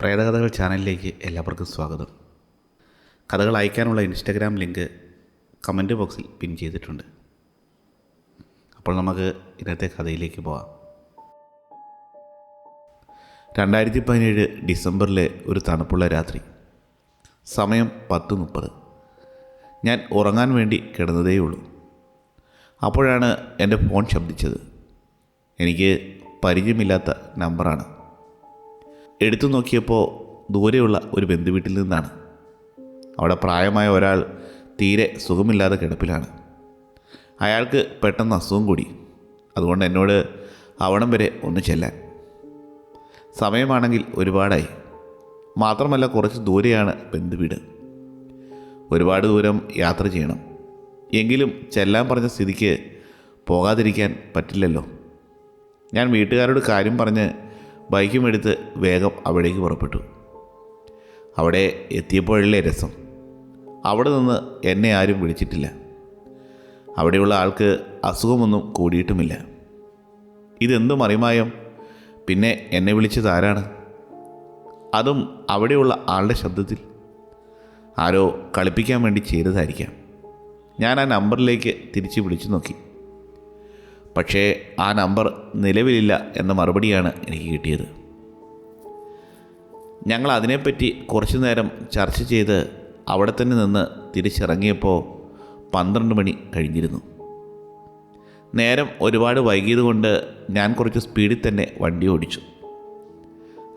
പ്രേതകഥകൾ ചാനലിലേക്ക് എല്ലാവർക്കും സ്വാഗതം. കഥകൾ അയക്കാനുള്ള ഇൻസ്റ്റഗ്രാം ലിങ്ക് കമന്റ് ബോക്സിൽ പിൻ ചെയ്തിട്ടുണ്ട്. അപ്പോൾ നമുക്ക് ഇന്നത്തെ കഥയിലേക്ക് പോവാം. രണ്ടായിരത്തി പതിനേഴ് ഡിസംബറിലെ ഒരു തണുപ്പുള്ള രാത്രി സമയം പത്ത് മുപ്പത് ഞാൻ ഉറങ്ങാൻ വേണ്ടി കിടന്നതേയുള്ളൂ. അപ്പോഴാണ് എന്റെ ഫോൺ ശബ്ദിച്ചത്. എനിക്ക് പരിചയമില്ലാത്ത നമ്പറാണ്. എടുത്തു നോക്കിയപ്പോൾ ദൂരെയുള്ള ഒരു ബന്ധുവീട്ടിൽ നിന്നാണ്. അവിടെ പ്രായമായ ഒരാൾ തീരെ സുഖമില്ലാതെ കിടപ്പിലാണ്. അയാൾക്ക് പെട്ടെന്ന് അസുഖം കൂടി. അതുകൊണ്ട് എന്നോട് അവിടം വരെ ഒന്ന് ചെല്ലാൻ. സമയമാണെങ്കിൽ ഒരുപാടായി. മാത്രമല്ല കുറച്ച് ദൂരെയാണ് ബന്ധുവീട് ഒരുപാട് ദൂരം യാത്ര ചെയ്യണം. എങ്കിലും ചെല്ലാൻ പറഞ്ഞ സ്ഥിതിക്ക് പോകാതിരിക്കാൻ പറ്റില്ലല്ലോ. ഞാൻ വീട്ടുകാരോട് കാര്യം പറഞ്ഞ് ബൈക്കും എടുത്ത് വേഗം അവിടേക്ക് പുറപ്പെട്ടു. അവിടെ എത്തിയപ്പോഴല്ലേ രസം. അവിടെ നിന്ന് എന്നെ ആരും വിളിച്ചിട്ടില്ല. അവിടെയുള്ള ആൾക്ക് അസുഖമൊന്നും കൂടിയിട്ടുമില്ല. ഇതെന്ത് മറിമായം? പിന്നെ എന്നെ വിളിച്ചത് ആരാണ്? അതും അവിടെയുള്ള ആളുടെ ശബ്ദത്തിൽ. ആരോ കളിപ്പിക്കാൻ വേണ്ടി ചെയ്തതായിരിക്കാം. ഞാൻ ആ നമ്പറിലേക്ക് തിരിച്ച് വിളിച്ചു നോക്കി. പക്ഷേ ആ നമ്പർ നിലവിലില്ല എന്ന മറുപടിയാണ് എനിക്ക് കിട്ടിയത്. ഞങ്ങൾ അതിനെപ്പറ്റി കുറച്ചു നേരം ചർച്ച ചെയ്ത് അവിടെ തന്നെ നിന്ന് തിരിച്ചിറങ്ങിയപ്പോൾ പന്ത്രണ്ട് മണി കഴിഞ്ഞിരുന്നു. നേരം ഒരുപാട് വൈകിയത് കൊണ്ട് ഞാൻ കുറച്ച് സ്പീഡിൽ തന്നെ വണ്ടി ഓടിച്ചു.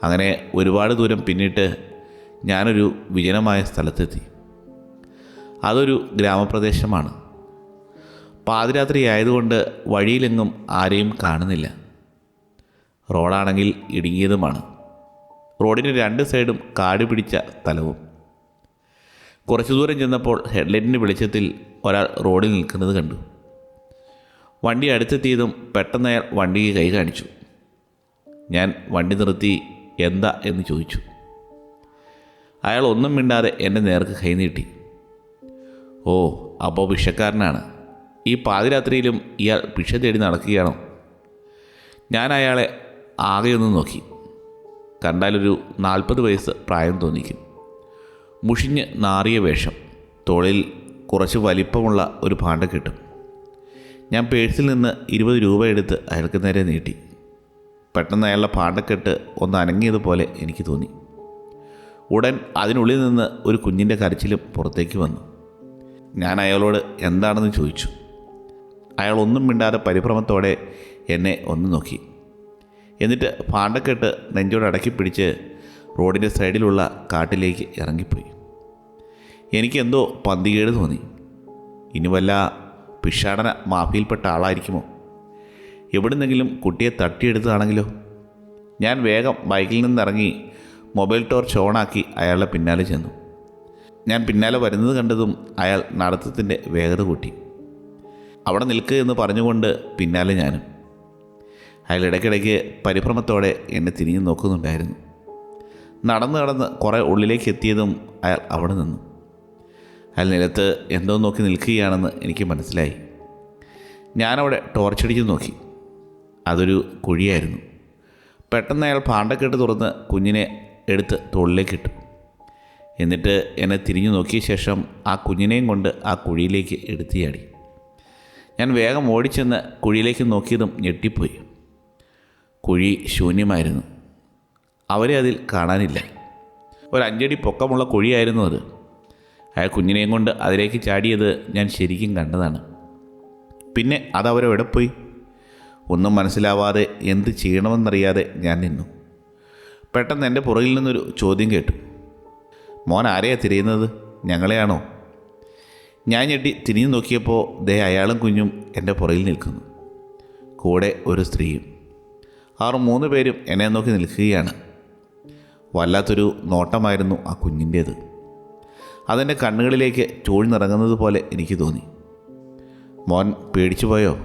അങ്ങനെ ഒരുപാട് ദൂരം പിന്നിട്ട് ഞാനൊരു വിജനമായ സ്ഥലത്തെത്തി. അതൊരു ഗ്രാമപ്രദേശമാണ്. പാതിരാത്രി ആയതുകൊണ്ട് വഴിയിലെങ്ങും ആരെയും കാണുന്നില്ല. റോഡാണെങ്കിൽ ഇടുങ്ങിയതുമാണ്. റോഡിന് രണ്ട് സൈഡും കാട് പിടിച്ച സ്ഥലവും കുറച്ചു ദൂരം ചെന്നപ്പോൾ ഹെഡ്ലൈറ്റിന്റെ വെളിച്ചത്തിൽ ഒരാൾ റോഡിൽ നിൽക്കുന്നത് കണ്ടു. വണ്ടി അടുത്തെത്തിയതും പെട്ടെന്ന് അയാൾ വണ്ടിക്ക് കൈ കാണിച്ചു. ഞാൻ വണ്ടി നിർത്തി എന്താ എന്ന് ചോദിച്ചു. അയാൾ ഒന്നും മിണ്ടാതെ എന്റെ നേർക്ക് കൈ നീട്ടി. ഓ അപ്പോൾ ഭിക്ഷക്കാരനാണ് ഈ പാതിരാത്രിയിലും ഇയാൾ ഭിക്ഷ തേടി നടക്കുകയാണോ. ഞാൻ അയാളെ ആകെയൊന്ന് നോക്കി. കണ്ടാലൊരു നാൽപ്പത് വയസ്സ് പ്രായം തോന്നിക്കും. മുഷിഞ്ഞ് നാറിയ വേഷം തോളിൽ കുറച്ച് വലിപ്പമുള്ള ഒരു പാണ്ട കിട്ടും. ഞാൻ പേഴ്സിൽ നിന്ന് ഇരുപത് രൂപ എടുത്ത് അയാൾക്ക് നേരെ നീട്ടി. പെട്ടെന്ന് അയാളുടെ പാണ്ടക്കെട്ട് ഒന്ന് അനങ്ങിയതുപോലെ എനിക്ക് തോന്നി. ഉടൻ അതിനുള്ളിൽ നിന്ന് ഒരു കുഞ്ഞിന്റെ കരച്ചിലും പുറത്തേക്ക് വന്നു. ഞാൻ അയാളോട് എന്താണെന്ന് ചോദിച്ചു. അയാൾ ഒന്നും മിണ്ടാതെ പരിഭ്രമത്തോടെ എന്നെ ഒന്ന് നോക്കി. എന്നിട്ട് പാണ്ടക്കെട്ട് നെഞ്ചോട് അടക്കി പിടിച്ച് റോഡിന്റെ സൈഡിലുള്ള കാട്ടിലേക്ക് ഇറങ്ങിപ്പോയി. എനിക്കെന്തോ പന്തികേട് തോന്നി. ഇനി വല്ല പിഷാടന മാഫിയിൽപ്പെട്ട ആളായിരിക്കുമോ? എവിടുന്നെങ്കിലും കുട്ടിയെ തട്ടിയെടുത്തതാണെങ്കിലോ? ഞാൻ വേഗം ബൈക്കിൽ നിന്നിറങ്ങി മൊബൈൽ ടോർച്ച് ഓണാക്കി അയാളുടെ പിന്നാലെ ചെന്നു. ഞാൻ പിന്നാലെ വരുന്നത് കണ്ടതും അയാൾ നടത്തത്തിന്റെ വേഗത കൂട്ടി. അവിടെ നിൽക്കുക എന്ന് പറഞ്ഞുകൊണ്ട് പിന്നാലെ ഞാനും. അയാൾ ഇടയ്ക്കിടയ്ക്ക് പരിഭ്രമത്തോടെ എന്നെ തിരിഞ്ഞു നോക്കുന്നുണ്ടായിരുന്നു. നടന്ന് നടന്ന് കുറേ ഉള്ളിലേക്ക് എത്തിയതും അയാൾ അവിടെ നിന്നു. അയാൾ നിലത്ത് എന്തോ നോക്കി നിൽക്കുകയാണെന്ന് എനിക്ക് മനസ്സിലായി. ഞാനവിടെ ടോർച്ചടിച്ച് നോക്കി. അതൊരു കുഴിയായിരുന്നു. പെട്ടെന്ന് അയാൾ പാണ്ടക്കെട്ട് തുറന്ന് കുഞ്ഞിനെ എടുത്ത് തോളിലേക്ക് ഇട്ടു. എന്നിട്ട് എന്നെ തിരിഞ്ഞു നോക്കിയ ശേഷം ആ കുഞ്ഞിനെയും കൊണ്ട് ആ കുഴിയിലേക്ക് എടുത്തിയാടി ഞാൻ വേഗം ഓടിച്ചെന്ന് കുഴിയിലേക്ക് നോക്കിയതും ഞെട്ടിപ്പോയി. കുഴി ശൂന്യമായിരുന്നു. അവരെ അതിൽ കാണാനില്ല. ഒരു അഞ്ചടി പൊക്കമുള്ള കുഴിയായിരുന്നു അത്. അയാൾ കുഞ്ഞിനെയും കൊണ്ട് അതിലേക്ക് ചാടിയത് ഞാൻ ശരിക്കും കണ്ടതാണ്. പിന്നെ അതവരെവിടെ പോയി? ഒന്നും മനസ്സിലാവാതെ എന്ത് ചെയ്യണമെന്നറിയാതെ ഞാൻ നിന്നു. പെട്ടെന്ന് എന്റെ പുറകിൽ നിന്നൊരു ചോദ്യം കേട്ടു. മോൻ ആരെയാണ് തിരയുന്നത്? ഞങ്ങളെയാണോ? ഞാൻ ഞെട്ടി തിരിഞ്ഞു നോക്കിയപ്പോൾ ദേ അയാളും കുഞ്ഞും എന്റെ പുറയിൽ നിൽക്കുന്നു. കൂടെ ഒരു സ്ത്രീയും. ആറ് മൂന്ന് പേരും എന്നെ നോക്കി നിൽക്കുകയാണ്. വല്ലാത്തൊരു നോട്ടമായിരുന്നു ആ കുഞ്ഞിന്റേത്. അതെന്റെ കണ്ണുകളിലേക്ക് ചൂഴ്ന്നിറങ്ങുന്നത് പോലെ എനിക്ക് തോന്നി. മോൻ പേടിച്ചു പോയോ?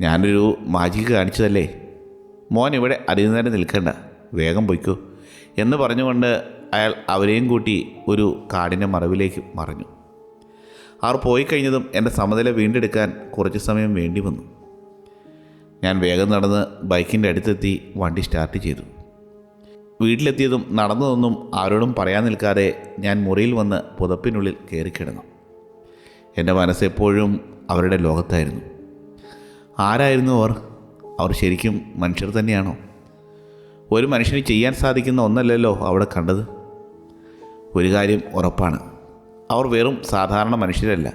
ഞാനൊരു മാജിക്ക് കാണിച്ചതല്ലേ? മോൻ ഇവിടെ നേരം നിൽക്കണ്ട. വേഗം പൊയ്ക്കോ. എന്ന് പറഞ്ഞുകൊണ്ട് അയാൾ അവരെയും കൂട്ടി ഒരു കാടിന്റെ മറവിലേക്ക് മറഞ്ഞു. അവർ പോയി കഴിഞ്ഞതും എന്റെ സമനില വീണ്ടെടുക്കാൻ കുറച്ച് സമയം വേണ്ടി വന്നു. ഞാൻ വേഗം നടന്ന് ബൈക്കിന്റെ അടുത്തെത്തി വണ്ടി സ്റ്റാർട്ട് ചെയ്തു. വീട്ടിലെത്തിയതും നടന്നതൊന്നും ആരോടും പറയാൻ നിൽക്കാതെ ഞാൻ മുറിയിൽ വന്ന് പുതപ്പിനുള്ളിൽ കയറിക്കിടന്നു. എന്റെ മനസ്സെപ്പോഴും അവരുടെ ലോകത്തായിരുന്നു. ആരായിരുന്നു അവർ? അവർ ശരിക്കും മനുഷ്യർ തന്നെയാണോ? ഒരു മനുഷ്യന് ചെയ്യാൻ സാധിക്കുന്ന ഒന്നല്ലല്ലോ അവിടെ കണ്ടത്. ഒരു കാര്യം ഉറപ്പാണ്. അവർ വെറും സാധാരണ മനുഷ്യരല്ല.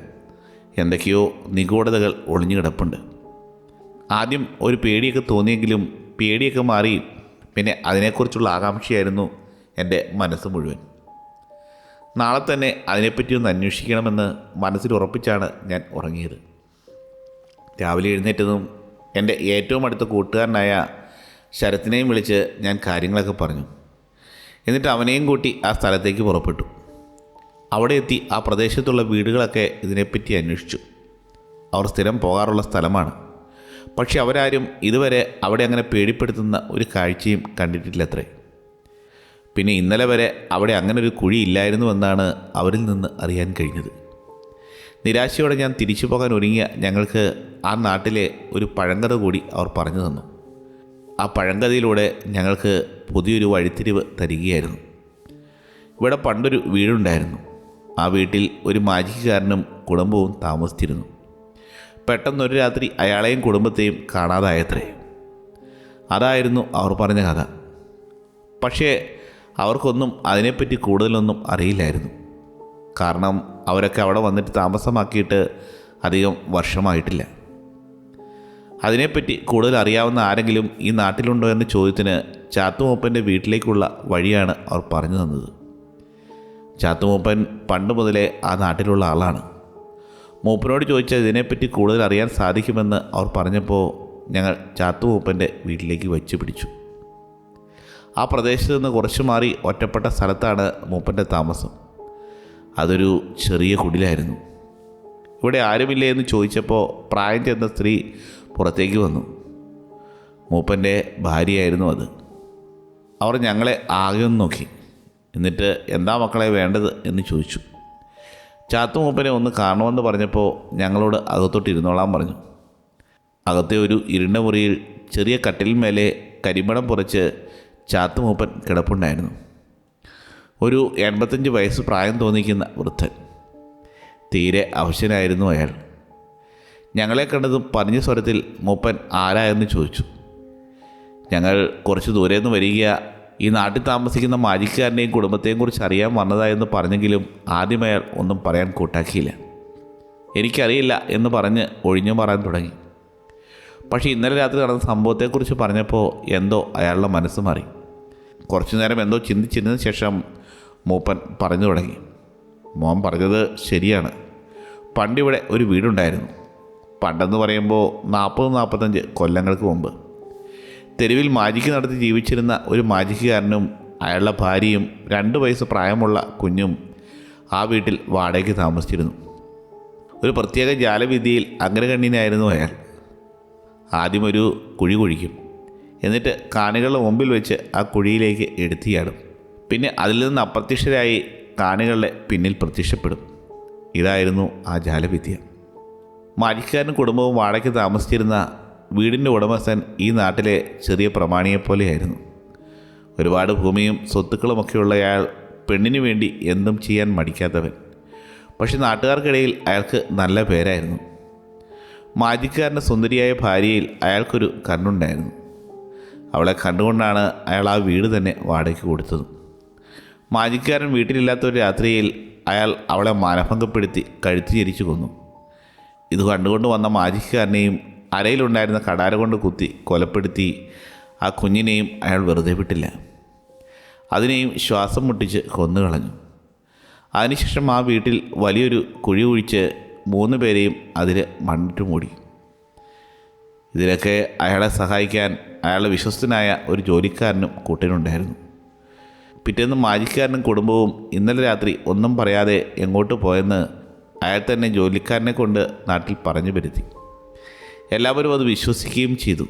എന്തൊക്കെയോ നിഗൂഢതകൾ ഒളിഞ്ഞു കിടപ്പുണ്ട്. ആദ്യം ഒരു പേടിയൊക്കെ തോന്നിയെങ്കിലും പേടിയൊക്കെ മാറി പിന്നെ അതിനെക്കുറിച്ചുള്ള ആകാംക്ഷയായിരുന്നു എന്റെ മനസ്സ് മുഴുവൻ. നാളെ തന്നെ അതിനെപ്പറ്റി ഒന്ന് അന്വേഷിക്കണമെന്ന് മനസ്സിൽ ഉറപ്പിച്ചാണ് ഞാൻ ഉറങ്ങിയത്. രാവിലെ എഴുന്നേറ്റതും എന്റെ ഏറ്റവും അടുത്ത കൂട്ടുകാരനായ ശരത്തിനെയും വിളിച്ച് ഞാൻ കാര്യങ്ങളൊക്കെ പറഞ്ഞു. എന്നിട്ട് അവനെയും കൂട്ടി ആ സ്ഥലത്തേക്ക് പുറപ്പെട്ടു. അവിടെ എത്തി ആ പ്രദേശത്തുള്ള വീടുകളൊക്കെ ഇതിനെപ്പറ്റി അന്വേഷിച്ചു. അവർ സ്ഥിരം പോകാറുള്ള സ്ഥലമാണ്. പക്ഷെ അവരാരും ഇതുവരെ അവിടെ അങ്ങനെ പേടിപ്പെടുത്തുന്ന ഒരു കാഴ്ചയും കണ്ടിട്ടില്ലത്രേ. പിന്നെ ഇന്നലെ വരെ അവിടെ അങ്ങനെ ഒരു കുഴി ഇല്ലായിരുന്നുവെന്നാണ് അവരിൽ നിന്ന് അറിയാൻ കഴിഞ്ഞത്. നിരാശയോടെ ഞാൻ തിരിച്ചു പോകാൻ ഒരുങ്ങിയ ഞങ്ങൾക്ക് ആ നാട്ടിലെ ഒരു പഴങ്കഥ കൂടി അവർ പറഞ്ഞു തന്നു. ആ പഴങ്കഥയിലൂടെ ഞങ്ങൾക്ക് പുതിയൊരു വഴിത്തിരിവ് തരികയായിരുന്നു. ഇവിടെ പണ്ടൊരു വീടുണ്ടായിരുന്നു. ആ വീട്ടിൽ ഒരു മാജിക്കാരനും കുടുംബവും താമസിച്ചിരുന്നു. പെട്ടെന്നൊരു രാത്രി അയാളെയും കുടുംബത്തെയും കാണാതായത്രേ. അതായിരുന്നു അവർ പറഞ്ഞ കഥ. പക്ഷേ അവർക്കൊന്നും അതിനെപ്പറ്റി കൂടുതലൊന്നും അറിയില്ലായിരുന്നു. കാരണം അവരൊക്കെ അവിടെ വന്നിട്ട് താമസമാക്കിയിട്ട് അധികം വർഷമായിട്ടില്ല. അതിനെപ്പറ്റി കൂടുതൽ അറിയാവുന്ന ആരെങ്കിലും ഈ നാട്ടിലുണ്ടോ എന്ന ചോദ്യത്തിന് ചാത്തുമൂപ്പന്റെ വീട്ടിലേക്കുള്ള വഴിയാണ് അവർ പറഞ്ഞു തന്നത്. ചാത്തുമൂപ്പൻ പണ്ട് മുതലേ ആ നാട്ടിലുള്ള ആളാണ്. മൂപ്പനോട് ചോദിച്ചാൽ ഇതിനെപ്പറ്റി കൂടുതൽ അറിയാൻ സാധിക്കുമെന്ന് അവർ പറഞ്ഞപ്പോൾ ഞങ്ങൾ ചാത്തുമൂപ്പന്റെ വീട്ടിലേക്ക് വച്ചു പിടിച്ചു. ആ പ്രദേശത്ത് നിന്ന് കുറച്ച് മാറി ഒറ്റപ്പെട്ട സ്ഥലത്താണ് മൂപ്പന്റെ താമസം. അതൊരു ചെറിയ കുടിലായിരുന്നു. ഇവിടെ ആരുമില്ലേ എന്ന് ചോദിച്ചപ്പോൾ പ്രായം ചെന്ന സ്ത്രീ പുറത്തേക്ക് വന്നു. മൂപ്പന്റെ ഭാര്യയായിരുന്നു അത്. അവർ ഞങ്ങളെ ആകെ ഒന്ന് നോക്കി. എന്നിട്ട് എന്താ മക്കളെ വേണ്ടത് എന്ന് ചോദിച്ചു. ചാത്തു മൂപ്പനെ ഒന്ന് കാണുമെന്ന് പറഞ്ഞപ്പോൾ ഞങ്ങളോട് അകത്തോട്ട് ഇരുന്നോളാൻ പറഞ്ഞു. അകത്തെ ഒരു ഇരുണ്ട മുറിയിൽ ചെറിയ കട്ടിലിന്മേലെ കരിമണം പുറച്ച് ചാത്തു മൂപ്പൻ കിടപ്പുണ്ടായിരുന്നു. ഒരു എൺപത്തഞ്ച് വയസ്സ് പ്രായം തോന്നിക്കുന്ന വൃദ്ധൻ. തീരെ അവശനായിരുന്നു അയാൾ. ഞങ്ങളെ കണ്ടതും പറഞ്ഞ സ്വരത്തിൽ മൂപ്പൻ ആരായെന്ന് ചോദിച്ചു. ഞങ്ങൾ കുറച്ച് ദൂരെ നിന്ന് വരിക ഈ നാട്ടിൽ താമസിക്കുന്ന മാജിക്കാരനെയും കുടുംബത്തെയും കുറിച്ച് അറിയാൻ വന്നതായെന്ന് പറഞ്ഞെങ്കിലും ആദ്യം അയാൾ ഒന്നും പറയാൻ കൂട്ടാക്കിയില്ല. എനിക്കറിയില്ല എന്ന് പറഞ്ഞ് ഒഴിഞ്ഞു മാറാൻ തുടങ്ങി. പക്ഷേ ഇന്നലെ രാത്രി നടന്ന സംഭവത്തെക്കുറിച്ച് പറഞ്ഞപ്പോൾ എന്തോ അയാളുടെ മനസ്സ് മാറി. കുറച്ചു നേരം എന്തോ ചിന്തിച്ചിരുന്ന ശേഷം മൂപ്പൻ പറഞ്ഞു തുടങ്ങി. മോൻ പറഞ്ഞത് ശരിയാണ്. പണ്ടിവിടെ ഒരു വീടുണ്ടായിരുന്നു. പണ്ടെന്ന് പറയുമ്പോൾ നാൽപ്പത് നാൽപ്പത്തഞ്ച് കൊല്ലങ്ങൾക്ക് മുമ്പ്. തെരുവിൽ മാജിക്ക് നടത്തി ജീവിച്ചിരുന്ന ഒരു മാജിക്കുകാരനും അയാളുടെ ഭാര്യയും രണ്ട് വയസ്സ് പ്രായമുള്ള കുഞ്ഞും ആ വീട്ടിൽ വാടകയ്ക്ക് താമസിച്ചിരുന്നു. ഒരു പ്രത്യേക ജാലവിധിയിൽ അഗ്രഗണ്യനായിരുന്നു അയാൾ. ആദ്യം ഒരു കുഴി കുഴിക്കും. എന്നിട്ട് കാണികളുടെ മുമ്പിൽ വെച്ച് ആ കുഴിയിലേക്ക് എടുത്തിയാടും. പിന്നെ അതിൽ നിന്ന് അപ്രത്യക്ഷരായി കാണികളുടെ പിന്നിൽ പ്രത്യക്ഷപ്പെടും. ഇതായിരുന്നു ആ ജാലവിദ്യ മാജിക്കാരനും കുടുംബവും വാടകയ്ക്ക് താമസിച്ചിരുന്ന വീടിന്റെ ഉടമസ്ഥൻ ഈ നാട്ടിലെ ചെറിയ പ്രമാണിയെപ്പോലെയായിരുന്നു. ഒരുപാട് ഭൂമിയും സ്വത്തുക്കളുമൊക്കെയുള്ള അയാൾ പെണ്ണിനു വേണ്ടി എന്തും ചെയ്യാൻ മടിക്കാത്തവൻ. പക്ഷെ നാട്ടുകാർക്കിടയിൽ അയാൾക്ക് നല്ല പേരായിരുന്നു. മാജിക്കാരന്റെ സുന്ദരിയായ ഭാര്യയിൽ അയാൾക്കൊരു കണ്ണുണ്ടായിരുന്നു. അവളെ കണ്ടുകൊണ്ടാണ് അയാൾ ആ വീട് തന്നെ വാടകയ്ക്ക് കൊടുത്തത്. മാജിക്കാരൻ വീട്ടിലില്ലാത്ത ഒരു രാത്രിയിൽ അയാൾ അവളെ മാനഭംഗപ്പെടുത്തി കഴുത്തി ചരിച്ചു കൊന്നു. ഇത് കണ്ടുകൊണ്ട് വന്ന മാജിക്കാരനെയും അരയിലുണ്ടായിരുന്ന കടാര കൊണ്ട് കുത്തി കൊലപ്പെടുത്തി ആ കുഞ്ഞിനെയും അയാൾ വെറുതെ വിട്ടില്ല. അതിനെയും ശ്വാസം മുട്ടിച്ച് കൊന്നുകളഞ്ഞു അതിനുശേഷം ആ വീട്ടിൽ വലിയൊരു കുഴി കുഴിച്ച് മൂന്ന് പേരെയും അതിൽ മണ്ണിട്ട് മൂടി. ഇതിലൊക്കെ അയാളെ സഹായിക്കാൻ അയാളെ വിശ്വസ്തനായ ഒരു ജോലിക്കാരനും കൂട്ടിനുണ്ടായിരുന്നു പിറ്റേന്ന് മാജിക്കാരനും കുടുംബവും ഇന്നലെ രാത്രി ഒന്നും പറയാതെ എങ്ങോട്ട് പോയെന്ന് അയാൾ തന്നെ ജോലിക്കാരനെ കൊണ്ട് നാട്ടിൽ പറഞ്ഞു വരുത്തി എല്ലാവരും അത് വിശ്വസിക്കുകയും ചെയ്തു.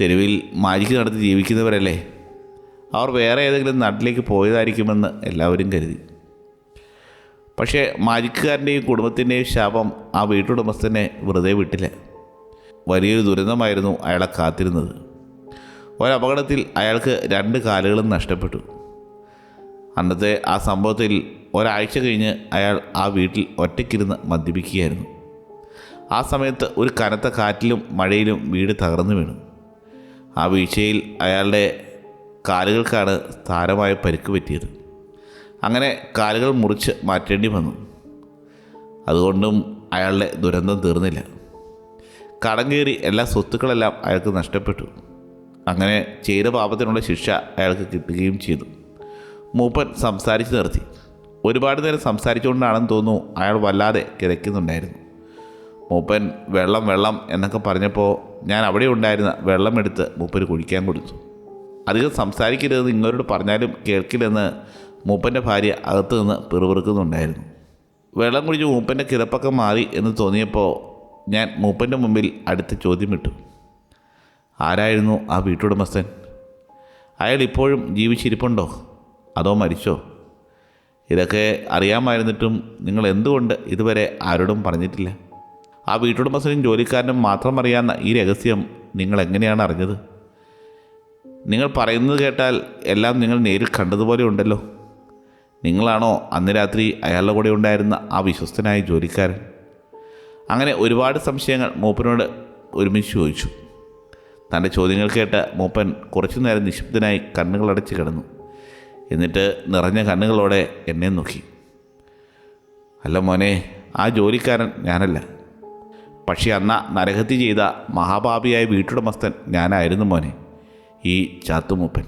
തെരുവിൽ മാജിക്ക് നടത്തി ജീവിക്കുന്നവരല്ലേ? അവർ വേറെ ഏതെങ്കിലും നാട്ടിലേക്ക് പോയതായിരിക്കുമെന്ന് എല്ലാവരും കരുതി. പക്ഷേ മാജിക്കുകാരന്റെയും കുടുംബത്തിന്റെയും ശാപം ആ വീട്ടുടമസ്ഥനെ വെറുതെ വിട്ടില്ല. വലിയൊരു ദുരന്തമായിരുന്നു അയാളെ കാത്തിരുന്നത്. ഒരപകടത്തിൽ അയാൾക്ക് രണ്ട് കാലുകളും നഷ്ടപ്പെട്ടു. അന്നത്തെ ആ സംഭവത്തിൽ ഒരാഴ്ച കഴിഞ്ഞ് അയാൾ ആ വീട്ടിൽ ഒറ്റയ്ക്കിരുന്ന് മദ്യപിക്കുകയായിരുന്നു. ആ സമയത്ത് ഒരു കനത്ത കാറ്റിലും മഴയിലും വീട് തകർന്നു വീണു. ആ വീഴ്ചയിൽ അയാളുടെ കാലുകൾക്കാണ് സാരമായ പരിക്ക് പറ്റിയത്. അങ്ങനെ കാലുകൾ മുറിച്ച് മാറ്റേണ്ടി വന്നു. അതുകൊണ്ടും അയാളുടെ ദുരന്തം തീർന്നില്ല. കടം കയറി എല്ലാ സ്വത്തുക്കളെല്ലാം അയാൾക്ക് നഷ്ടപ്പെട്ടു. അങ്ങനെ ചെയ്ത പാപത്തിനുള്ള ശിക്ഷ അയാൾക്ക് കിട്ടുകയും ചെയ്തു. മൂപ്പൻ സംസാരിച്ച് നിർത്തി. ഒരുപാട് നേരം സംസാരിച്ചുകൊണ്ടാണെന്ന് തോന്നുന്നു അയാൾ വല്ലാതെ കിതയ്ക്കുന്നുണ്ടായിരുന്നു. മൂപ്പൻ വെള്ളം വെള്ളം എന്നൊക്കെ പറഞ്ഞപ്പോൾ ഞാൻ അവിടെ ഉണ്ടായിരുന്ന വെള്ളം എടുത്ത് മൂപ്പന് കുടിക്കാൻ കൊടുത്തു. അധികം സംസാരിക്കരുതെന്ന് നിങ്ങളോട് പറഞ്ഞാലും കേൾക്കില്ലെന്ന് മൂപ്പന്റെ ഭാര്യ അകത്ത് നിന്ന് പിറുപിറുക്കുന്നുണ്ടായിരുന്നു. വെള്ളം കുടിച്ച് മൂപ്പന്റെ കിതപ്പൊക്കെ മാറി എന്ന് തോന്നിയപ്പോൾ ഞാൻ മൂപ്പന്റെ മുമ്പിൽ അടുത്ത ചോദ്യം ഇട്ടു. ആരായിരുന്നു ആ വീട്ടുടമസ്ഥൻ? അയാൾ ഇപ്പോഴും ജീവിച്ചിരിപ്പുണ്ടോ? അതോ മരിച്ചോ? ഇതൊക്കെ അറിയാമായിരുന്നിട്ടും നിങ്ങൾ എന്തുകൊണ്ട് ഇതുവരെ ആരോടും പറഞ്ഞിട്ടില്ല? ആ വീട്ടുടമസ്ഥനും ജോലിക്കാരനും മാത്രം അറിയാവുന്ന ഈ രഹസ്യം നിങ്ങൾ എങ്ങനെയാണ് അറിഞ്ഞത്? നിങ്ങൾ പറയുന്നത് കേട്ടാൽ എല്ലാം നിങ്ങൾ നേരിൽ കണ്ടതുപോലെ ഉണ്ടല്ലോ. നിങ്ങളാണോ അന്ന് രാത്രി അയാളുടെ കൂടെ ഉണ്ടായിരുന്ന ആ വിശ്വസ്തനായ ജോലിക്കാരൻ? അങ്ങനെ ഒരുപാട് സംശയങ്ങൾ മൂപ്പനോട് ഒരുമിച്ച് ചോദിച്ചു. തന്റെ ചോദ്യങ്ങൾ കേട്ട് മൂപ്പൻ കുറച്ചു നേരം നിശബ്ദനായി കണ്ണുകളടച്ച് കിടന്നു. എന്നിട്ട് നിറഞ്ഞ കണ്ണുകളോടെ എന്നെ നോക്കി. അല്ല മോനെ ആ ജോലിക്കാരൻ ഞാനല്ല. പക്ഷേ അന്ന നരഹത്യ ചെയ്ത മഹാപാപിയായ വീട്ടുടമസ്ഥൻ ഞാനായിരുന്നു മോനെ ഈ ചാത്തുമൂപ്പൻ.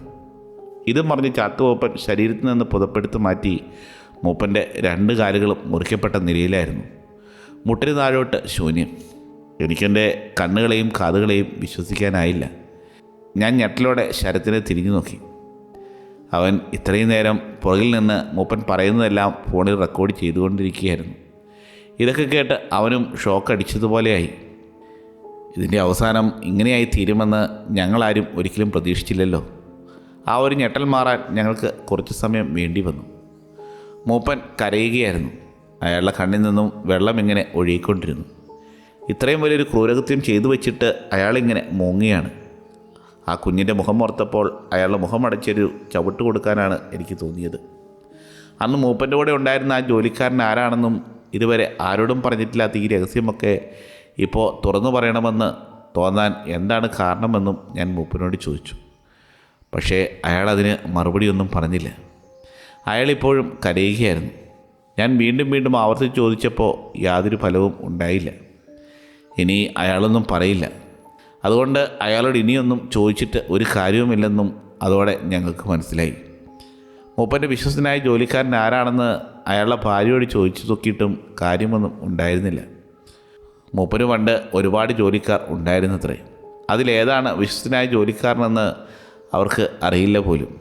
ഇതും പറഞ്ഞ് ചാത്തുമൂപ്പൻ ശരീരത്തിൽ നിന്ന് പുതപ്പെടുത്ത് മാറ്റി മൂപ്പന്റെ രണ്ട് കാലുകളും മുറിക്കപ്പെട്ട നിലയിലായിരുന്നു. മുട്ടിന് താഴോട്ട് ശൂന്യം. എനിക്കെന്റെ കണ്ണുകളെയും കാതുകളെയും വിശ്വസിക്കാനായില്ല. ഞാൻ ഞെട്ടലോടെ ശരത്തിനെ തിരിഞ്ഞു നോക്കി. അവൻ ഇത്രയും നേരം പുറകിൽ നിന്ന് മൂപ്പൻ പറയുന്നതെല്ലാം ഫോണിൽ റെക്കോർഡ് ചെയ്തുകൊണ്ടിരിക്കുകയായിരുന്നു. ഇതൊക്കെ കേട്ട് അവനും ഷോക്ക് അടിച്ചതുപോലെയായി ഇതിന്റെ അവസാനം ഇങ്ങനെയായി തീരുമെന്ന് ഞങ്ങളാരും ഒരിക്കലും പ്രതീക്ഷിച്ചില്ലല്ലോ. ആ ഒരു ഞെട്ടൽ മാറാൻ ഞങ്ങൾക്ക് കുറച്ച് സമയം വേണ്ടി വന്നു. മൂപ്പൻ കരയുകയായിരുന്നു. അയാളുടെ കണ്ണിൽ നിന്നും വെള്ളം ഇങ്ങനെ ഒഴുകിക്കൊണ്ടിരുന്നു. ഇത്രയും വലിയൊരു ക്രൂരകൃത്യം ചെയ്തു വെച്ചിട്ട് അയാളിങ്ങനെ മൂങ്ങിയാണ് ആ കുഞ്ഞിന്റെ മുഖം ഓർത്തപ്പോൾ അയാളുടെ മുഖം അടച്ചൊരു ചവിട്ട് കൊടുക്കാനാണ് എനിക്ക് തോന്നിയത്. അന്ന് മൂപ്പന്റെ കൂടെ ഉണ്ടായിരുന്ന ആ ജോലിക്കാരൻ ആരാണെന്നും ഇതുവരെ ആരോടും പറഞ്ഞിട്ടില്ലാത്ത ഈ രഹസ്യമൊക്കെ ഇപ്പോൾ തുറന്നു പറയണമെന്ന് തോന്നാൻ എന്താണ് കാരണമെന്നും ഞാൻ മൂപ്പനോട് ചോദിച്ചു. പക്ഷേ അയാൾ അതിന് മറുപടിയൊന്നും പറഞ്ഞില്ല. അയാളിപ്പോഴും കരയുകയായിരുന്നു. ഞാൻ വീണ്ടും വീണ്ടും ആവർത്തിച്ച് ചോദിച്ചപ്പോൾ യാതൊരു ഫലവും ഉണ്ടായില്ല. ഇനി അയാളൊന്നും പറയില്ല. അതുകൊണ്ട് അയാളോട് ഇനിയൊന്നും ചോദിച്ചിട്ട് ഒരു കാര്യവുമില്ലെന്നും അതോടെ ഞങ്ങൾക്ക് മനസ്സിലായി. മൂപ്പന്റെ വിശ്വസനായ ജോലിക്കാരൻ ആരാണെന്ന് അയാളുടെ ഭാര്യയോട് ചോദിച്ചു നോക്കിയിട്ടും കാര്യമൊന്നും ഉണ്ടായിരുന്നില്ല. മൂപ്പന് പണ്ട് ഒരുപാട് ജോലിക്കാർ ഉണ്ടായിരുന്നത്രേ. അതിലേതാണ് വിശ്വസനായ ജോലിക്കാരനെന്ന് അവർക്ക് അറിയില്ല പോലും.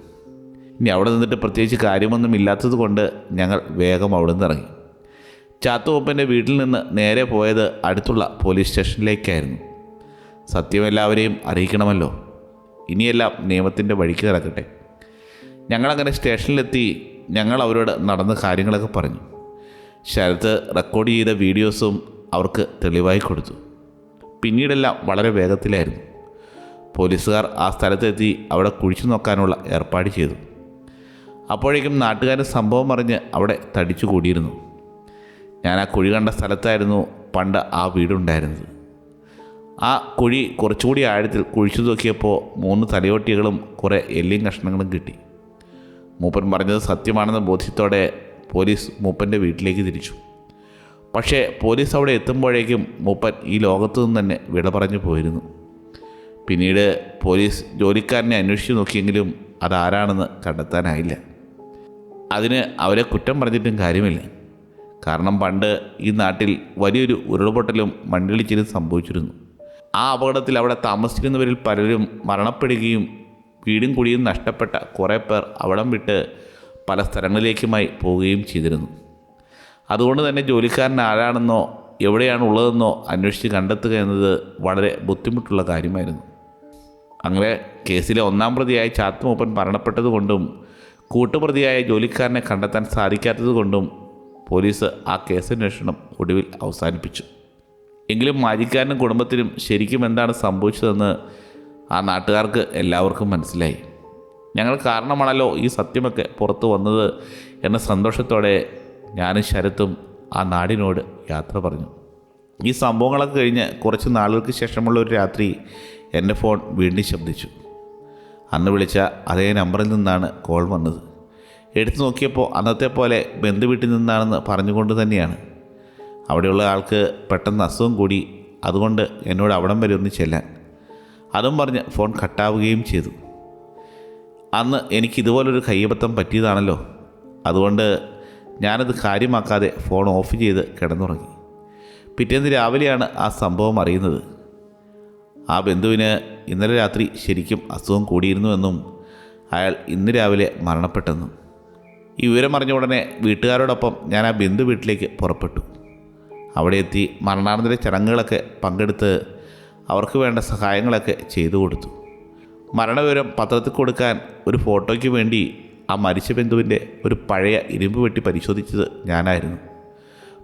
ഇനി അവിടെ നിന്നിട്ട് പ്രത്യേകിച്ച് കാര്യമൊന്നും ഇല്ലാത്തത് കൊണ്ട് ഞങ്ങൾ വേഗം അവിടെ നിന്ന് ഇറങ്ങി. ചാത്തുവപ്പന്റെ വീട്ടിൽ നിന്ന് നേരെ പോയത് അടുത്തുള്ള പോലീസ് സ്റ്റേഷനിലേക്കായിരുന്നു. സത്യം എല്ലാവരെയും അറിയിക്കണമല്ലോ. ഇനിയെല്ലാം നിയമത്തിന്റെ വഴിക്ക് നടക്കട്ടെ. ഞങ്ങളങ്ങനെ സ്റ്റേഷനിലെത്തി ഞങ്ങൾ അവരോട് നടന്ന കാര്യങ്ങളൊക്കെ പറഞ്ഞു. ശരത്ത് റെക്കോർഡ് ചെയ്ത വീഡിയോസും അവർക്ക് തെളിവായി കൊടുത്തു. പിന്നീടെല്ലാം വളരെ വേഗത്തിലായിരുന്നു. പോലീസുകാർ ആ സ്ഥലത്തെത്തി അവിടെ കുഴിച്ചു നോക്കാനുള്ള ഏർപ്പാട് ചെയ്തു. അപ്പോഴേക്കും നാട്ടുകാരൻ സംഭവം അറിഞ്ഞ് അവിടെ തടിച്ചു കൂടിയിരുന്നു. ഞാൻ ആ കുഴി കണ്ട സ്ഥലത്തായിരുന്നു പണ്ട് ആ വീടുണ്ടായിരുന്നത്. ആ കുഴി കുറച്ചുകൂടി ആഴത്തിൽ കുഴിച്ചു നോക്കിയപ്പോൾ മൂന്ന് തലയോട്ടികളും കുറേ എല്ലിയും കഷ്ണങ്ങളും കിട്ടി. മൂപ്പൻ പറഞ്ഞത് സത്യമാണെന്ന ബോധ്യത്തോടെ പോലീസ് മൂപ്പന്റെ വീട്ടിലേക്ക് തിരിച്ചു. പക്ഷേ പോലീസ് അവിടെ എത്തുമ്പോഴേക്കും മൂപ്പൻ ഈ ലോകത്തു നിന്ന് തന്നെ വിട പറഞ്ഞു പോയിരുന്നു. പിന്നീട് പോലീസ് ജോലിക്കാരനെ അന്വേഷിച്ചു നോക്കിയെങ്കിലും അതാരാണെന്ന് കണ്ടെത്താനായില്ല. അതിന് അവരെ കുറ്റം പറഞ്ഞിട്ടും കാര്യമില്ല. കാരണം പണ്ട് ഈ നാട്ടിൽ വലിയൊരു ഉരുൾപൊട്ടലും മണ്ണിടിച്ചിലും സംഭവിച്ചിരുന്നു. ആ അപകടത്തിൽ അവിടെ താമസിക്കുന്നവരിൽ പലരും മരണപ്പെടുകയും വീടും കുടിയും നഷ്ടപ്പെട്ട കുറേ പേർ അവിടം വിട്ട് പല സ്ഥലങ്ങളിലേക്കുമായി പോവുകയും ചെയ്തിരുന്നു. അതുകൊണ്ട് തന്നെ ജോലിക്കാരൻ ആരാണെന്നോ എവിടെയാണ് ഉള്ളതെന്നോ അന്വേഷിച്ച് കണ്ടെത്തുക എന്നത് വളരെ ബുദ്ധിമുട്ടുള്ള കാര്യമായിരുന്നു. അങ്ങനെ കേസിലെ ഒന്നാം പ്രതിയായ ചാത്തുമൂപ്പൻ മരണപ്പെട്ടതുകൊണ്ടും കൂട്ടുപ്രതിയായ ജോലിക്കാരനെ കണ്ടെത്താൻ സാധിക്കാത്തതുകൊണ്ടും പോലീസ് ആ കേസന്വേഷണം ഒടുവിൽ അവസാനിപ്പിച്ചു. എങ്കിലും മാജിക്കാരനും കുടുംബത്തിനും ശരിക്കും എന്താണ് സംഭവിച്ചതെന്ന് ആ നാട്ടുകാർക്ക് എല്ലാവർക്കും മനസ്സിലായി. ഞങ്ങൾ കാരണമാണല്ലോ ഈ സത്യമൊക്കെ പുറത്തു വന്നത് എന്ന സന്തോഷത്തോടെ ഞാനും ശരത്തും ആ നാടിനോട് യാത്ര പറഞ്ഞു. ഈ സംഭവങ്ങളൊക്കെ കഴിഞ്ഞ് കുറച്ച് നാളുകൾക്ക് ശേഷമുള്ള ഒരു രാത്രി എന്റെ ഫോൺ വീണ്ടും ശബ്ദിച്ചു. അന്ന് വിളിച്ച അതേ നമ്പറിൽ നിന്നാണ് കോൾ വന്നത്. എടുത്തു നോക്കിയപ്പോൾ അന്നത്തെ പോലെ ബന്ധുവീട്ടിൽ നിന്നാണെന്ന് പറഞ്ഞുകൊണ്ട് തന്നെയാണ്. അവിടെയുള്ള ആൾക്ക് പെട്ടെന്ന് അസുഖം കൂടി. അതുകൊണ്ട് എന്നോട് അവിടം വരെ ഒന്ന് ചെല്ലാൻ. അതും പറഞ്ഞ് ഫോൺ കട്ടാവുകയും ചെയ്തു. അന്ന് എനിക്ക് ഇതുപോലൊരു കയ്യബദ്ധം പറ്റിയതാണല്ലോ. അതുകൊണ്ട് ഞാനത് കാര്യമാക്കാതെ ഫോൺ ഓഫ് ചെയ്ത് കിടന്നുറങ്ങി. പിറ്റേന്ന് രാവിലെയാണ് ആ സംഭവം അറിയുന്നത്. ആ ബന്ധുവിന് ഇന്നലെ രാത്രി ശരിക്കും അസുഖം കൂടിയിരുന്നുവെന്നും അയാൾ ഇന്ന് രാവിലെ മരണപ്പെട്ടെന്നും. ഈ വിവരം അറിഞ്ഞ ഉടനെ വീട്ടുകാരോടൊപ്പം ഞാൻ ആ ബന്ധു വീട്ടിലേക്ക് പുറപ്പെട്ടു. അവിടെ എത്തി മരണാനന്തര ചടങ്ങുകളൊക്കെ പങ്കെടുത്ത് അവർക്ക് വേണ്ട സഹായങ്ങളൊക്കെ ചെയ്തു കൊടുത്തു. മരണവിവരം പത്രത്തിൽ കൊടുക്കാൻ ഒരു ഫോട്ടോയ്ക്ക് വേണ്ടി ആ മരിച്ച ബന്ധുവിന്റെ ഒരു പഴയ ഇരുമ്പ് വെട്ടി പരിശോധിച്ചത് ഞാനായിരുന്നു.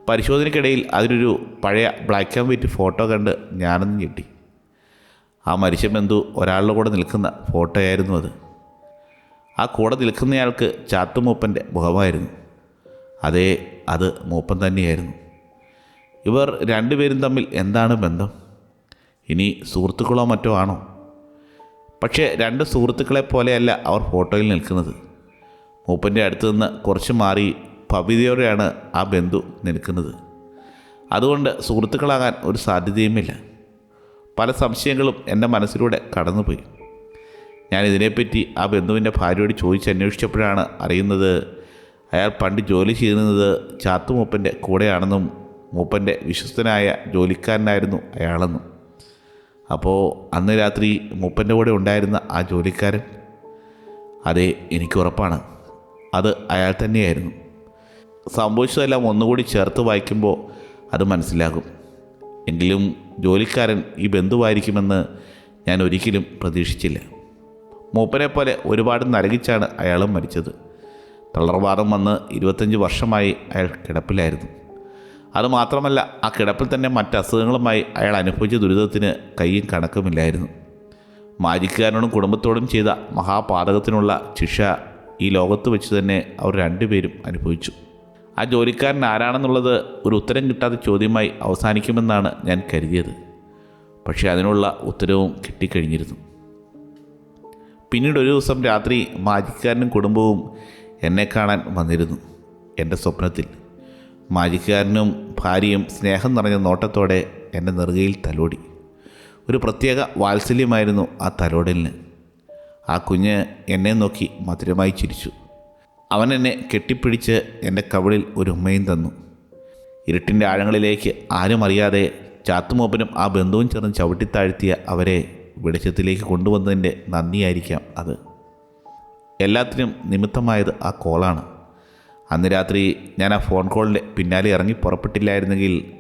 പരിശോധനയ്ക്കിടയിൽ അതിനൊരു പഴയ ബ്ലാക്ക് ആൻഡ് വൈറ്റ് ഫോട്ടോ കണ്ട് ഞാനൊന്ന് ഞെട്ടി. ആ മരിച്ച ബന്ധു ഒരാളുടെ കൂടെ നിൽക്കുന്ന ഫോട്ടോയായിരുന്നു അത്. ആ കൂടെ നിൽക്കുന്നയാൾക്ക് ചാത്തുമൂപ്പന്റെ മുഖമായിരുന്നു. അതേ അത് മൂപ്പൻ തന്നെയായിരുന്നു. ഇവർ രണ്ടുപേരും തമ്മിൽ എന്താണ് ബന്ധം? ഇനി സുഹൃത്തുക്കളോ മറ്റോ ആണോ? പക്ഷേ രണ്ട് സുഹൃത്തുക്കളെ പോലെയല്ല അവർ ഫോട്ടോയിൽ നിൽക്കുന്നത്. മൂപ്പന്റെ അടുത്ത് നിന്ന് കുറച്ച് മാറി പവിതയോടെയാണ് ആ ബന്ധു നിൽക്കുന്നത്. അതുകൊണ്ട് സുഹൃത്തുക്കളാകാൻ ഒരു സാധ്യതയുമില്ല. പല സംശയങ്ങളും എന്റെ മനസ്സിലൂടെ കടന്നുപോയി. ഞാൻ ഇതിനെപ്പറ്റി ആ ബന്ധുവിന്റെ ഭാര്യയോട് ചോദിച്ചന്വേഷിച്ചപ്പോഴാണ് അറിയുന്നത് അയാൾ പണ്ട് ജോലി ചെയ്യുന്നത് ചാത്തുമൂപ്പന്റെ കൂടെയാണെന്നും മൂപ്പന്റെ വിശ്വസ്തനായ ജോലിക്കാരനായിരുന്നു അയാളെന്നും. അപ്പോൾ അന്ന് രാത്രി മുപ്പന്റെ കൂടെ ഉണ്ടായിരുന്ന ആ ജോലിക്കാരൻ അതെ എനിക്ക് ഉറപ്പാണ്. അത് അയാൾ തന്നെയായിരുന്നു. സംഭവിച്ചതെല്ലാം ഒന്നുകൂടി ചേർത്ത് വായിക്കുമ്പോൾ അത് മനസ്സിലാകും. എങ്കിലും ജോലിക്കാരൻ ഈ ബന്ധുവായിരിക്കുമെന്ന് ഞാൻ ഒരിക്കലും പ്രതീക്ഷിച്ചില്ല. മൂപ്പനെ പോലെ ഒരുപാട് നരകിച്ചാണ് അയാളും മരിച്ചത്. തളർവാദം വന്ന് ഇരുപത്തഞ്ച് വർഷമായി അയാൾ കിടപ്പിലായിരുന്നു. അതുമാത്രമല്ല ആ കിടപ്പിൽ തന്നെ മറ്റ് അസുഖങ്ങളുമായി അയാൾ അനുഭവിച്ച ദുരിതത്തിന് കൈയും കണക്കുമില്ലായിരുന്നു മാജിക്കാരനോടും കുടുംബത്തോടും ചെയ്ത മഹാപാതകത്തിനുള്ള ശിക്ഷ ഈ ലോകത്ത് വെച്ച് തന്നെ അവർ രണ്ടുപേരും അനുഭവിച്ചു. ആ ജോലിക്കാരൻ ആരാണെന്നുള്ളത് ഒരു ഉത്തരം കിട്ടാത്ത ചോദ്യമായി അവസാനിക്കുമെന്നാണ് ഞാൻ കരുതിയത്. പക്ഷേ അതിനുള്ള ഉത്തരവും കിട്ടിക്കഴിഞ്ഞിരുന്നു. പിന്നീട് ഒരു ദിവസം രാത്രി മാജിക്കാരനും കുടുംബവും എന്നെ കാണാൻ വന്നിരുന്നു എന്റെ സ്വപ്നത്തിൽ. മാജിക്കാരനും ഭാര്യയും സ്നേഹം നിറഞ്ഞ നോട്ടത്തോടെ എന്റെ നെറുകയിൽ തലോടി. ഒരു പ്രത്യേക വാത്സല്യമായിരുന്നു ആ തലോടലിന്. ആ കുഞ്ഞ് എന്നെ നോക്കി മധുരമായി ചിരിച്ചു. അവൻ എന്നെ കെട്ടിപ്പിടിച്ച് എന്റെ കവിളിൽ ഒരു ഉമ്മയും തന്നു. ഇരുട്ടിന്റെ ആഴങ്ങളിലേക്ക് ആരും അറിയാതെ ചാത്തുമൂപ്പനും ആ ബന്ധുവും ചേർന്ന് ചവിട്ടിത്താഴ്ത്തിയ അവരെ വെളിച്ചത്തിലേക്ക് കൊണ്ടുവന്നതിന്റെ നന്ദിയായിരിക്കാം അത്. എല്ലാത്തിനും നിമിത്തമായത് ആ കോളാണ്. അന്ന് രാത്രി ഞാൻ ആ ഫോൺ കോളിന്റെ പിന്നാലെ ഇറങ്ങി പുറപ്പെട്ടില്ലായിരുന്നെങ്കിൽ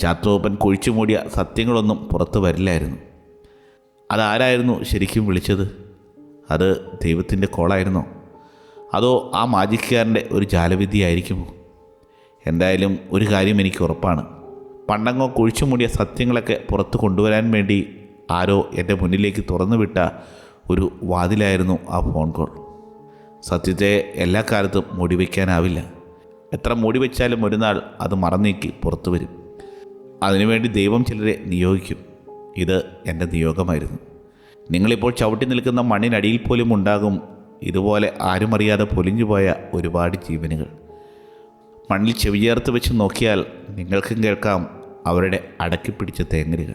ചാത്തോപ്പൻ കുഴിച്ചു മൂടിയ സത്യങ്ങളൊന്നും പുറത്തു വരില്ലായിരുന്നു. അതാരായിരുന്നു ശരിക്കും വിളിച്ചത്? അത് ദൈവത്തിന്റെ കോളായിരുന്നോ? അതോ ആ മാജിക്കാരന്റെ ഒരു ജാലവിദ്യയായിരിക്കുമോ എന്തായാലും ഒരു കാര്യം എനിക്ക് ഉറപ്പാണ്. പണ്ടങ്ങോ കുഴിച്ചു മൂടിയ സത്യങ്ങളൊക്കെ പുറത്ത് കൊണ്ടുവരാൻ വേണ്ടി ആരോ എന്റെ മുന്നിലേക്ക് തുറന്നു വിട്ട ഒരു വാതിലായിരുന്നു ആ ഫോൺ കോൾ. സത്യത്തെ എല്ലാ കാലത്തും മൂടി വയ്ക്കാനാവില്ല. എത്ര മൂടി വെച്ചാലും ഒരു നാൾ അത് മറന്നീക്കി പുറത്തു വരും. അതിനുവേണ്ടി ദൈവം ചിലരെ നിയോഗിക്കും. ഇത് എന്റെ നിയോഗമായിരുന്നു. നിങ്ങളിപ്പോൾ ചവിട്ടി നിൽക്കുന്ന മണ്ണിനടിയിൽ പോലും ഉണ്ടാകും. ഇതുപോലെ ആരും അറിയാതെ പൊലിഞ്ഞുപോയ ഒരുപാട് ജീവനുകൾ. മണ്ണിൽ ചെവിചേർത്ത് വെച്ച് നോക്കിയാൽ നിങ്ങൾക്കും കേൾക്കാം അവരുടെ അടക്കിപ്പിടിച്ച തേങ്ങലുകൾ.